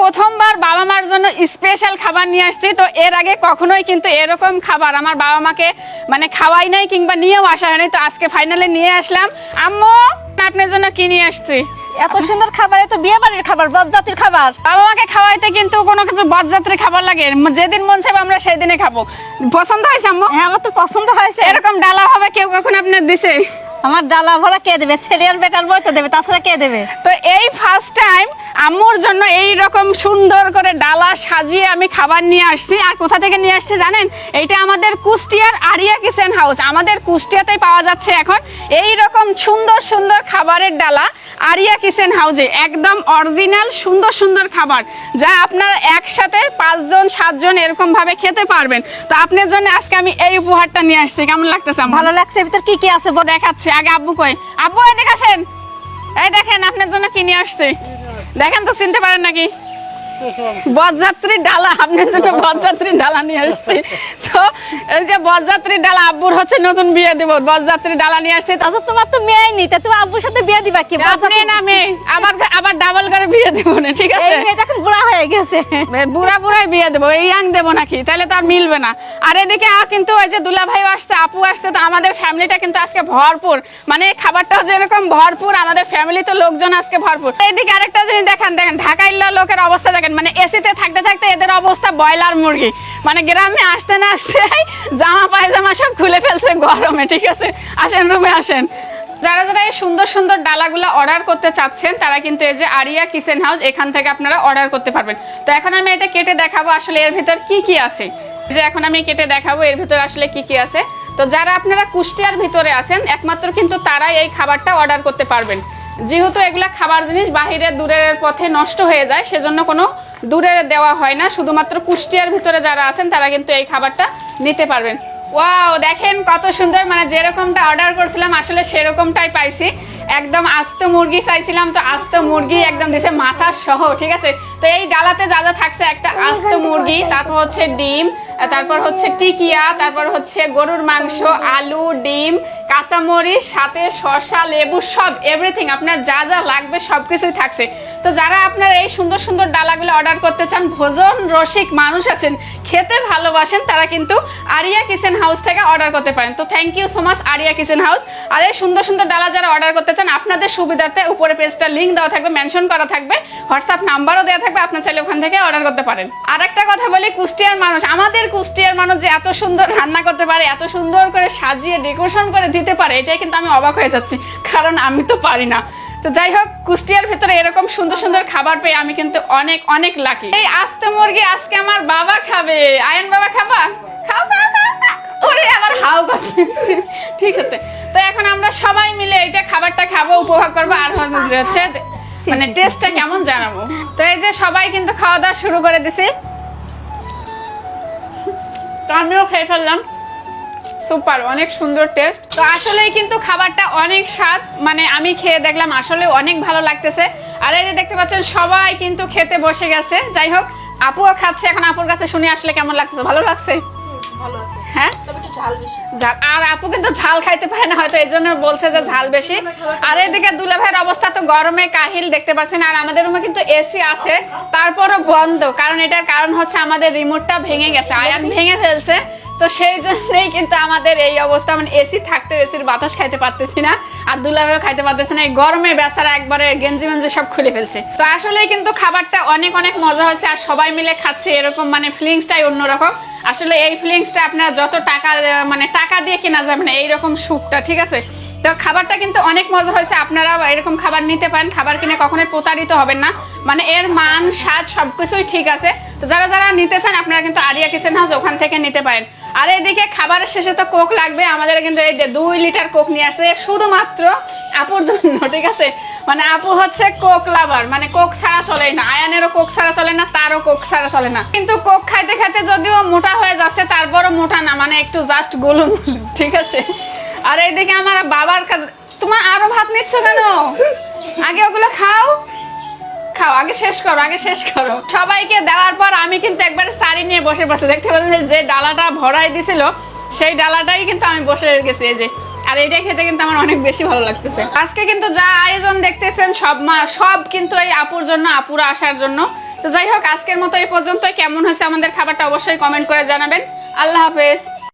প্রথমবার বাবা মার জন্য স্পেশাল খাবার নিয়ে আসছি। তো এর আগে কখনোই কিন্তু এরকম খাবার আমার বাবা মাকে মানে খাওয়াই নাই কিংবা নিয়েও আসা হয়নি। তো আজকে ফাইনালে নিয়ে আসলাম। আম্মু আপনার জন্য কি নিয়ে আসছি? এত সুন্দর খাবার এত বিয়ে বাড়ির খাবার বরজাতির খাবার। বাবা মাকে খাওয়াইতে কিন্তু কোনো কিছু বরযাত্রী খাবার লাগে। যেদিন মন চাইবে আমরা সেই দিনে খাব। পছন্দ হয়েছে আম্মু? হ্যাঁ আমার তো পছন্দ হয়েছে। এরকম ডালা হবে কেউ কখন আপনার দিছে? আমার ডালা ভরা কে দেবে? ছেলের বেটার বই তো দেবে তাছাড়া কে দেবে? তো এই ফার্স্ট আম্মুর জন্য এই রকম সুন্দর করে ডালা সাজিয়ে আমি খাবার নিয়ে আসছি। আর কোথা থেকে নিয়ে আসছি জানেন? এইটা আমাদের কুষ্টিয়ার আরিয়া কিচেন হাউস। আমাদের কুষ্টিয়াতে পাওয়া যাচ্ছে এখন এই রকম সুন্দর সুন্দর খাবারের ডালা আরিয়া কিচেন হাউসে। একদম অরিজিনাল সুন্দর সুন্দর খাবার। যা আপনারা একসাথে পাঁচজন সাতজন এরকম ভাবে খেতে পারবেন। তো আপনার জন্য আজকে আমি এই উপহারটা নিয়ে আসছি। কেমন লাগতেছে? ভালো লাগছে ভিতর কি কি আছে দেখাচ্ছি। আগে আব্বু কই আব্বু এদিকে আসেন। এই দেখেন আপনার জন্য কি নিয়ে আসছে? দেখেন তো চিনতে পারেন নাকি? বরযাত্রীর ডালা আপনার জন্য বরযাত্রীর ডালা নিয়ে আসছি। এই যে বরযাত্রীর ডালা আব্বুর হচ্ছে নতুন বিয়ে দেব। বরযাত্রীর ডালা নিয়ে আসছি। আচ্ছা তোমার তো নি তা তুমি আব্বুর সাথে বিয়ে দিবা কি? না মেয়ে। আবার আবার ডাবল করে বিয়ে দেবো না ঠিক এই মেয়েটা এখন বুড়া হয়ে গেছে। বুড়া বুড়াই বিয়ে দেবো এই ইয়াং দেবো নাকি? তাহলে তো আর মিলবে না। আর এদিকে কিন্তু ওই যে দুলা ভাই আসছে আপু আসছে তো আমাদের ফ্যামিলিটা কিন্তু আজকে ভরপুর। মানে খাবারটাও যেরকম ভরপুর আমাদের ফ্যামিলি তো লোকজন আজকে ভরপুর। এদিকে আরেকটা জিনিস দেখেন দেখেন ঢাকা ইল্লা লোকের অবস্থা দেখেন। মানে এসিতে থাকতে থাকতে এদের অবস্থা ব্রয়লার মুরগি। মানে গ্রামে আসতে না আসতে জামা, পায়জামা সব খুলে ফেলছে গরমে, ঠিক আছে? আসেন রুমে আসেন। যারা যারা এই সুন্দর সুন্দর ডালাগুলো অর্ডার করতে চাচ্ছেন, তারা কিন্তু এই যে আরিয়া কিচেন হাউস এখান থেকে আপনারা অর্ডার করতে পারবেন। তো এখন আমি এটা কেটে দেখাবো আসলে এর ভিতর কি কি আছে। যে এখন আমি কেটে দেখাবো এর ভিতর আসলে কি কি আছে। তো যারা আপনারা কুষ্টিয়ার ভিতরে আছেন, একমাত্র কিন্তু তারাই এই খাবারটা অর্ডার করতে পারবেন। যেহেতু এগুলা খাবার জিনিস বাহিরে দূরের পথে নষ্ট হয়ে যায়, সেজন্য কোনো দূরে দেওয়া হয় না, শুধুমাত্র কুষ্টিয়ার ভিতরে যারা আছেন তারা কিন্তু এই খাবারটা নিতে পারবেন। ওয়াও, দেখেন কত সুন্দর মানে যেরকমটা অর্ডার করছিলাম, আসলে সেরকমটাই পাইছি। একদম আস্ত মুরগি চাইছিলাম তো আস্ত মুরগি একদম দিছে মাথা সহ ঠিক আছে? তো এই ডালাতে যা যা থাকছে একটা আস্ত মুরগি তারপর হচ্ছে ডিম তারপর হচ্ছে টিকিয়া তারপর হচ্ছে গরুর মাংস আলু ডিম কাঁচামরিচ সাথে শসা লেবু সব এভরিথিং আপনার যা যা লাগবে সব কিছুই থাকছে। তো যারা আপনার এই সুন্দর সুন্দর ডালাগুলো অর্ডার করতে চান ভোজন রসিক মানুষ আছেন খেতে ভালোবাসেন তারা কিন্তু আরিয়া কিচেন হাউস থেকে অর্ডার করতে পারেন। তো thank you so much Aria Kitchen House আর এই সুন্দর সুন্দর ডালা যারা অর্ডার করতে চান আপনাদের সুবিধার্থে উপরে পেজটা লিঙ্ক দেওয়া থাকবে মেনশন করা থাকবে হোয়াটসঅ্যাপ নাম্বারও দেওয়া থাকবে, আপনার চাইলে ওখান থেকে অর্ডার করতে পারেন। আর একটা কথা বলি, কুষ্টিয়ার মানুষ, আমাদের কুষ্টিয়ার মানুষ যে এত সুন্দর রান্না করতে পারে, এত সুন্দর করে সাজিয়ে ডেকোরেশন করে দিতে পারে, এটাই কিন্তু আমি অবাক হয়ে যাচ্ছি, কারণ আমি তো পারি না। তো যাই হোক, কুষ্টিয়ার ভেতরে এরকম সুন্দর সুন্দর খাবার পেয়ে আমি কিন্তু অনেক অনেক লাকি এই আস্তে মুরগি আজকে আমার বাবা খাবে। আয়ন বাবা খাবা? আবার হাও করতেছে ঠিক আছে। তো এখন আমরা সবাই মিলে এটা খাবারটা খাব উপভোগ করব আর হচ্ছে মানে টেস্টটা কেমন জানাব। তো এই যে সবাই কিন্তু খাওয়া দাওয়া শুরু করে দিছি। তো আমিও খেয়ে ফেললাম। সুপার অনেক সুন্দর টেস্ট তো আসলেই কিন্তু খাবারটা অনেক স্বাদ। মানে আমি খেয়ে দেখলাম আসলে অনেক ভালো লাগতেছে। আর এই যে দেখতে পাচ্ছেন সবাই কিন্তু খেতে বসে গেছে। যাই হোক আপুও খাচ্ছে। এখন আপুর কাছে শুনে আসলে কেমন লাগতেছে? ভালো লাগছে? ভালো হ্যাঁ? ঝাল আর আপু কিন্তু ঝাল খাইতে পারে না হয়তো এই জন্য বলছে যে ঝাল বেশি। আর এদিকে দুলা ভাইয়ের অবস্থা তো গরমে কাহিল দেখতে পাচ্ছেন আর আমাদের রুমে কিন্তু এসি আছে তারপরও বন্ধ। কারণ এটার কারণ হচ্ছে আমাদের রিমোটটা ভেঙে গেছে আয়ান ভেঙে ফেলছে। তো সেই জন্যই কিন্তু আমাদের এই অবস্থা মানে এসি থাকতে এসির বাতাস খাইতে পারতেছি না, আর দুলাভাইও খাইতে পারতেছি না, এই গরমে বেচারা একবারে গেঞ্জি মেঞ্জি সব খুলে ফেলছে। তো আসলেই কিন্তু খাবারটা অনেক অনেক মজা হয়েছে, আর সবাই মিলে খাচ্ছে এরকম মানে ফিলিংসটাই অন্যরকম। আসলে এই ফিলিংসটা আপনার যত টাকা মানে টাকা দিয়ে কেনা যাবে না, এইরকম সুখটা, ঠিক আছে? তো খাবারটা কিন্তু অনেক মজা হয়েছে, আপনারাও এরকম খাবার নিতে পারেন, খাবার কিনে কখনোই প্রতারিত হবেন না। মানে এর মান, স্বাদ সবকিছুই ঠিক আছে তো যারা যারা নিতে চান আপনারা কিন্তু আরিয়া কিচেন হাউস ওখান থেকে নিতে পারেন। আর এদিকে খাবারের শেষে তো কোক লাগবে আমাদের কিন্তু এই দুই লিটার কোক নিয়ে আসছে। শুধুমাত্র আপুর জন্য ঠিক আছে? মানে আপু হচ্ছে কোক লাভার মানে কোক ছাড়া চলে না। আয়ানেরও কোক ছাড়া চলে না তারও কোক ছাড়া চলে না। কিন্তু কোক খাইতে খাইতে যদিও মোটা হয়ে যাচ্ছে তারপরও মোটা না মানে একটু জাস্ট গোলুম, ঠিক আছে? আর এইদিকে আমার বাবার কাছে তোমার আরও ভাত নিচ্ছ কেন? আগে ওগুলো খাও। খাও, আগে শেষ করো, আগে শেষ করো। সবাইকে দেওয়ার পর আমি কিন্তু একবারে শাড়ি নিয়ে বসে বসে দেখতে পাচ্ছেন যে ডালাটা ভরাই দিছিল, সেই ডালাটাই কিন্তু আমি বসে গেছি, এই যে। আর এইটা খেতে কিন্তু আমার অনেক বেশি ভালো লাগতেছে। আজকে কিন্তু যা আয়োজন দেখতেছেন, সব মা, সব কিন্তু এই আপুর জন্য, আপুরা আসার জন্য। তো যাই হোক, আজকের মতো এই পর্যন্ত কেমন হয়েছে আমাদের খাবারটা অবশ্যই কমেন্ট করে জানাবেন। আল্লাহ হাফেজ।